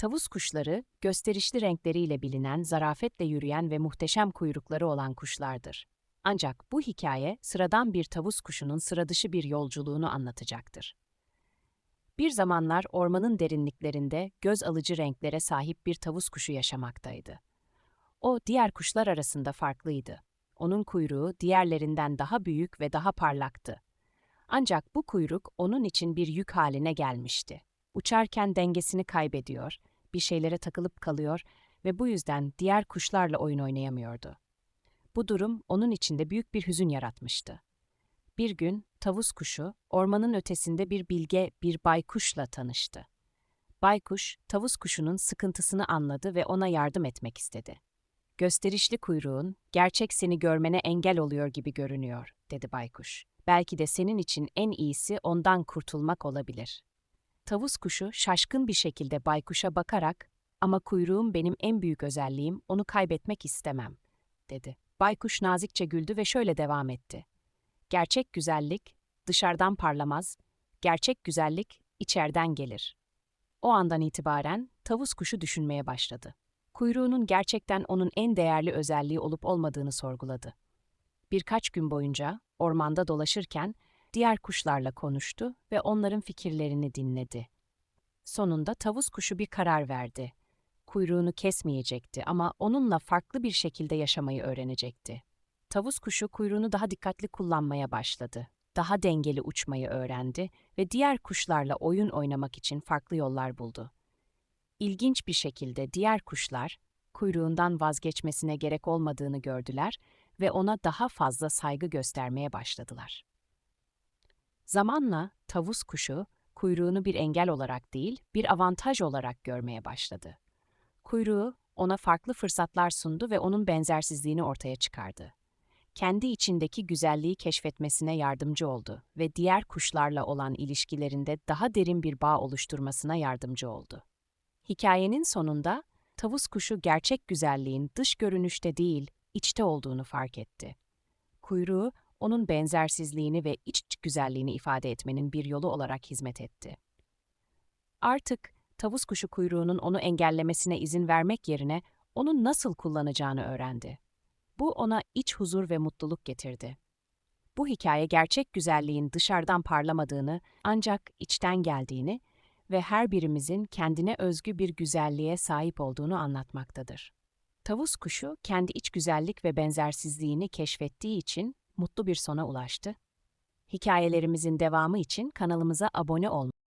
Tavus kuşları, gösterişli renkleriyle bilinen, zarafetle yürüyen ve muhteşem kuyrukları olan kuşlardır. Ancak bu hikaye sıradan bir tavus kuşunun sıradışı bir yolculuğunu anlatacaktır. Bir zamanlar ormanın derinliklerinde göz alıcı renklere sahip bir tavus kuşu yaşamaktaydı. O diğer kuşlar arasında farklıydı. Onun kuyruğu diğerlerinden daha büyük ve daha parlaktı. Ancak bu kuyruk onun için bir yük haline gelmişti. Uçarken dengesini kaybediyor, bir şeylere takılıp kalıyor ve bu yüzden diğer kuşlarla oyun oynayamıyordu. Bu durum onun içinde büyük bir hüzün yaratmıştı. Bir gün tavus kuşu ormanın ötesinde bir bilge bir baykuşla tanıştı. Baykuş, tavus kuşunun sıkıntısını anladı ve ona yardım etmek istedi. Gösterişli kuyruğun, gerçek seni görmene engel oluyor gibi görünüyor, dedi baykuş. Belki de senin için en iyisi ondan kurtulmak olabilir. Tavus kuşu şaşkın bir şekilde baykuşa bakarak, ama kuyruğum benim en büyük özelliğim, onu kaybetmek istemem, dedi. Baykuş nazikçe güldü ve şöyle devam etti. Gerçek güzellik dışarıdan parlamaz, gerçek güzellik içeriden gelir. O andan itibaren tavus kuşu düşünmeye başladı. Kuyruğunun gerçekten onun en değerli özelliği olup olmadığını sorguladı. Birkaç gün boyunca ormanda dolaşırken diğer kuşlarla konuştu ve onların fikirlerini dinledi. Sonunda tavus kuşu bir karar verdi. Kuyruğunu kesmeyecekti ama onunla farklı bir şekilde yaşamayı öğrenecekti. Tavus kuşu kuyruğunu daha dikkatli kullanmaya başladı. Daha dengeli uçmayı öğrendi ve diğer kuşlarla oyun oynamak için farklı yollar buldu. İlginç bir şekilde diğer kuşlar kuyruğundan vazgeçmesine gerek olmadığını gördüler ve ona daha fazla saygı göstermeye başladılar. Zamanla tavus kuşu kuyruğunu bir engel olarak değil, bir avantaj olarak görmeye başladı. Kuyruğu ona farklı fırsatlar sundu ve onun benzersizliğini ortaya çıkardı. Kendi içindeki güzelliği keşfetmesine yardımcı oldu ve diğer kuşlarla olan ilişkilerinde daha derin bir bağ oluşturmasına yardımcı oldu. Hikayenin sonunda tavus kuşu gerçek güzelliğin dış görünüşte değil, içte olduğunu fark etti. Kuyruğu onun benzersizliğini ve iç güzelliğini ifade etmenin bir yolu olarak hizmet etti. Artık tavus kuşu kuyruğunun onu engellemesine izin vermek yerine onu nasıl kullanacağını öğrendi. Bu ona iç huzur ve mutluluk getirdi. Bu hikaye gerçek güzelliğin dışarıdan parlamadığını ancak içten geldiğini ve her birimizin kendine özgü bir güzelliğe sahip olduğunu anlatmaktadır. Tavus kuşu kendi iç güzellik ve benzersizliğini keşfettiği için mutlu bir sona ulaştı. Hikayelerimizin devamı için kanalımıza abone olmayı